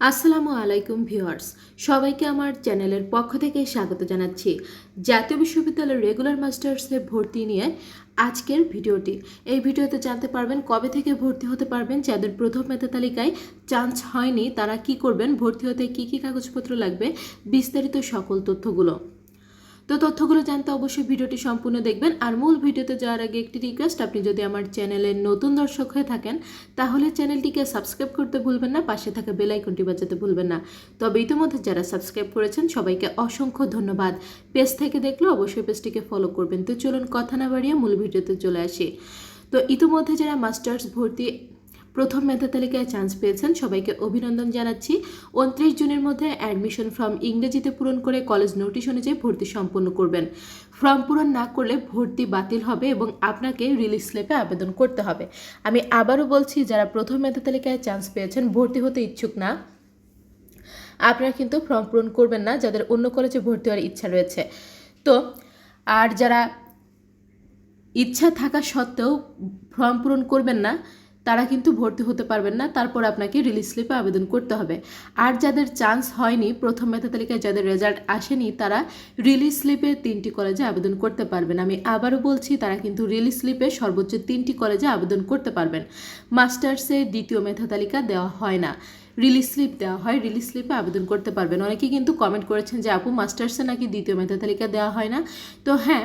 আসসালামু আলাইকুম ভিউয়ার্স, সবাইকে আমার চ্যানেলের পক্ষ থেকে স্বাগত জানাচ্ছি। জাতীয় বিশ্ববিদ্যালয়ের রেগুলার মাস্টার্সে ভর্তি নিয়ে আজকের ভিডিওটি। এই ভিডিওতে জানতে পারবেন কবে থেকে ভর্তি হতে পারবেন, যাদের প্রথম মেধা তালিকায় চান্স হয়নি, তারা কি করবেন, ভর্তি হতে কী কী কাগজপত্র লাগবে, বিস্তারিত সকল তথ্যগুলো। তো তথ্যগুলো জানতে অবশ্যই ভিডিওটি সম্পূর্ণ দেখবেন। আর মূল ভিডিওতে যাওয়ার আগে একটি রিকোয়েস্ট আপনি যদি আমার চ্যানেলের নতুন দর্শক হয়ে থাকেন, তাহলে চ্যানেলটিকে সাবস্ক্রাইব করতে ভুলবেন না, পাশে থাকা বেল আইকনটি বাজাতে ভুলবেন না। তবে ইতিমধ্যে যারা সাবস্ক্রাইব করেছেন, সবাইকে অসংখ্য ধন্যবাদ। পেজ থেকে দেখলে অবশ্যই পেজটিকে ফলো করবেন। তো চলুন কথা না বাড়িয়ে মূল ভিডিওতে চলে আসি। তো ইতিমধ্যে যারা মাস্টার্স ভর্তি প্রথম মেধা তালিকায় চান্স পেয়েছেন। সবাইকে অভিনন্দন জানাচ্ছি। উনত্রিশ জুনের মধ্যে অ্যাডমিশন ফর্ম ইংরেজিতে পূরণ করে কলেজ নোটিশ অনুযায়ী ভর্তি সম্পন্ন করবেন। ফর্ম পূরণ না করলে ভর্তি বাতিল হবে এবং আপনাকে রিলিজ স্লিপে আবেদন করতে হবে। আমি আবারও বলছি, যারা প্রথম মেধা তালিকায় চান্স পেয়েছেন, ভর্তি হতে ইচ্ছুক না, আপনারা কিন্তু ফর্ম পূরণ করবেন না, যাদের অন্য কলেজে ভর্তি হওয়ার ইচ্ছা রয়েছে। তো, আর যারা ইচ্ছা থাকা সত্ত্বেও ফর্ম পূরণ করবেন না তারা কিন্তু ভর্তি হতে পারবেন না, তারপর আপনাকে রিলিজ স্লিপে আবেদন করতে হবে। আর যাদের চান্স হয়নি, প্রথম মেধা তালিকায় যাদের রেজাল্ট আসেনি, তারা রিলিজ স্লিপে তিনটি কলেজে আবেদন করতে পারবেন। আমি আবারও বলছি, তারা কিন্তু রিলিজ স্লিপে সর্বোচ্চ তিনটি কলেজে আবেদন করতে পারবেন। মাস্টার্সে দ্বিতীয় মেধা তালিকা দেওয়া হয় না। রিলিজ স্লিপ দেওয়া হয় রিলিজ স্লিপে আবেদন করতে পারবেন। অনেকে কিন্তু কমেন্ট করেছেন যে, আপু মাস্টার্সে নাকি দ্বিতীয় মেধা তালিকা দেওয়া হয় না? তো হ্যাঁ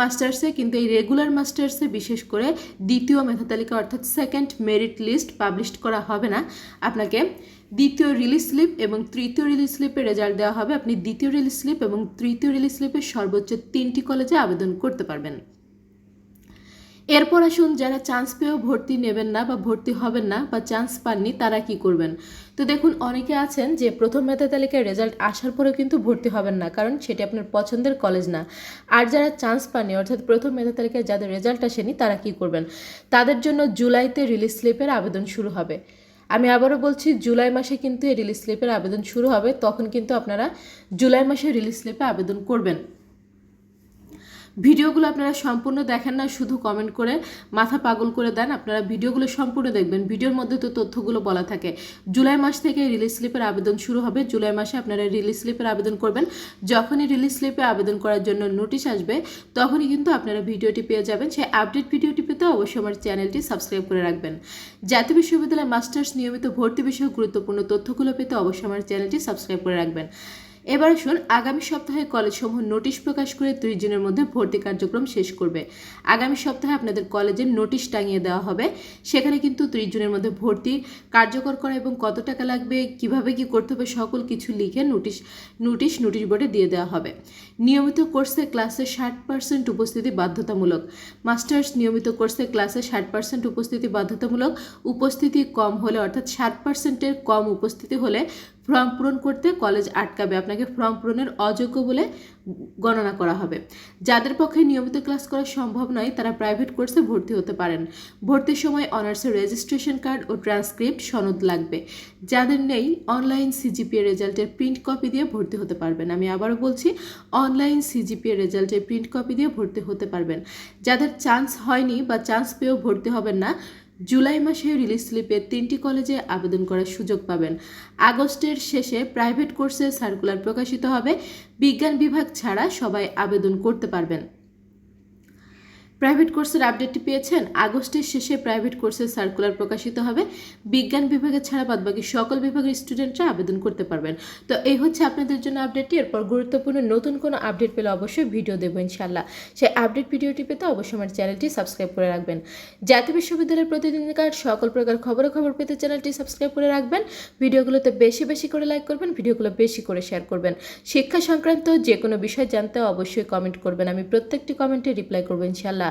মাস্টার্সে কিন্তু এই রেগুলার মাস্টার্সে বিশেষ করে দ্বিতীয় মেধা তালিকা অর্থাৎ সেকেন্ড মেরিট লিস্ট পাবলিশ করা হবে না। আপনাকে দ্বিতীয় রিলিজ স্লিপ এবং তৃতীয় রিলিজ স্লিপে রেজাল্ট দেওয়া হবে। আপনি দ্বিতীয় রিলিজ স্লিপ এবং তৃতীয় রিলিজ স্লিপের সর্বোচ্চ তিনটি কলেজে আবেদন করতে পারবেন। এরপর আসুন যারা চান্স পেয়েও ভর্তি নেবেন না বা ভর্তি হবেন না বা চান্স পাননি, তারা কি করবেন? তো দেখুন, অনেকে আছেন যে প্রথম মেধা তালিকায় রেজাল্ট আসার পরেও কিন্তু ভর্তি হবেন না, কারণ সেটি আপনার পছন্দের কলেজ না। আর যারা চান্স পাননি, অর্থাৎ প্রথম মেধা তালিকায় যাদের রেজাল্ট আসেনি, তারা কি করবেন? তাদের জন্য জুলাইতে রিলিজ স্লিপের আবেদন শুরু হবে। আমি আবারও বলছি, জুলাই মাসে কিন্তু এই রিলিজ স্লিপের আবেদন শুরু হবে, তখন কিন্তু আপনারা জুলাই মাসে রিলিজ স্লিপে আবেদন করবেন। ভিডিওগুলো আপনারা সম্পূর্ণ দেখেন না, শুধু কমেন্ট করে মাথা পাগল করে দেন। আপনারা ভিডিওগুলো সম্পূর্ণ দেখবেন। ভিডিওর মধ্যে তো তথ্যগুলো বলা থাকে। জুলাই মাস থেকে রিলিজ স্লিপের আবেদন শুরু হবে। জুলাই মাসে আপনারা রিলিজ স্লিপের আবেদন করবেন। যখনই রিলিজ স্লিপে আবেদন করার জন্য নোটিশ আসবে, তখনই কিন্তু আপনারা ভিডিওটি পেয়ে যাবেন। সেই আপডেট ভিডিওটি পেতে অবশ্যই আমার চ্যানেলটি সাবস্ক্রাইব করে রাখবেন। জাতীয় বিশ্ববিদ্যালয় মাস্টার্স নিয়মিত ভর্তি বিষয়ে গুরুত্বপূর্ণ তথ্যগুলো পেতে অবশ্যই আমার চ্যানেলটি সাবস্ক্রাইব করে রাখবেন। এবার শুন আগামী সপ্তাহে কলেজসমূহ নোটিশ প্রকাশ করে ত্রিশ দিনের মধ্যে ভর্তি কার্যক্রম শেষ করবে। আগামী সপ্তাহে আপনাদের কলেজের নোটিশ টাঙিয়ে দেওয়া হবে। সেখানে কিন্তু ত্রিশ জনের মধ্যে ভর্তি কার্যকর করা এবং কত টাকা লাগবে, কীভাবে কি করতে হবে, সকল কিছু লিখে নোটিশ নোটিশ নোটিশ বোর্ডে দিয়ে দেওয়া হবে। নিয়মিত কোর্সে ক্লাসে ষাট পার্সেন্ট উপস্থিতি বাধ্যতামূলক। মাস্টার্স নিয়মিত কোর্সে ক্লাসে ষাট পার্সেন্ট উপস্থিতি বাধ্যতামূলক। উপস্থিতি কম হলে অর্থাৎ ষাট পার্সেন্টের কম উপস্থিতি হলে ফর্ম পূরণ করতে কলেজ আটকাবে। আপনাকে ফর্ম পূরণের অযোগ্য বলে গণনা করা হবে। যাদের পক্ষে নিয়মিত ক্লাস করা সম্ভব নয়, তারা প্রাইভেট কোর্সে ভর্তি হতে পারেন। ভর্তির সময় অনার্সের রেজিস্ট্রেশন কার্ড ও ট্রান্সক্রিপ্ট সনদ লাগবে। যাদের নেই অনলাইন সিজিপিএ রেজাল্টের প্রিন্ট কপি দিয়ে ভর্তি হতে পারবেন। আমি আবারও বলছি অনলাইন সিজিপিএ রেজাল্টের প্রিন্ট কপি দিয়ে ভর্তি হতে পারবেন। যাদের চান্স হয়নি বা চান্স পেয়েও ভর্তি হবেন না জুলাই মাসে রিলিজ স্লিপে তিনটি কলেজে আবেদন করার সুযোগ পাবেন। আগস্টের শেষে প্রাইভেট কোর্সে সার্কুলার প্রকাশিত হবে। বিজ্ঞান বিভাগ ছাড়া সবাই আবেদন করতে পারবেন। প্রাইভেট কোর্সের আপডেটটি পেয়েছেন। আগস্টের শেষে প্রাইভেট কোর্সের সার্কুলার প্রকাশিত হবে। বিজ্ঞান বিভাগে ছাড়া বাদবাকি সকল বিভাগের স্টুডেন্টরা আবেদন করতে পারবেন। তো এই হচ্ছে আপনাদের জন্য আপডেটটি। এরপর গুরুত্বপূর্ণ নতুন কোনো আপডেট পেলে অবশ্যই ভিডিও দেবো ইনশাল্লাহ সেই আপডেট ভিডিওটি পেতে অবশ্যই আমার চ্যানেলটি সাবস্ক্রাইব করে রাখবেন। জাতীয় বিশ্ববিদ্যালয়ের প্রতিদিনকার সকল প্রকার খবর খবর পেতে চ্যানেলটি সাবস্ক্রাইব করে রাখবেন। ভিডিওগুলোতে বেশি বেশি করে লাইক করবেন, ভিডিওগুলো বেশি করে শেয়ার করবেন। শিক্ষা সংক্রান্ত যে কোনো বিষয় জানতে অবশ্যই কমেন্ট করবেন। আমি প্রত্যেকটি কমেন্টে রিপ্লাই করব ইনশাল্লাহ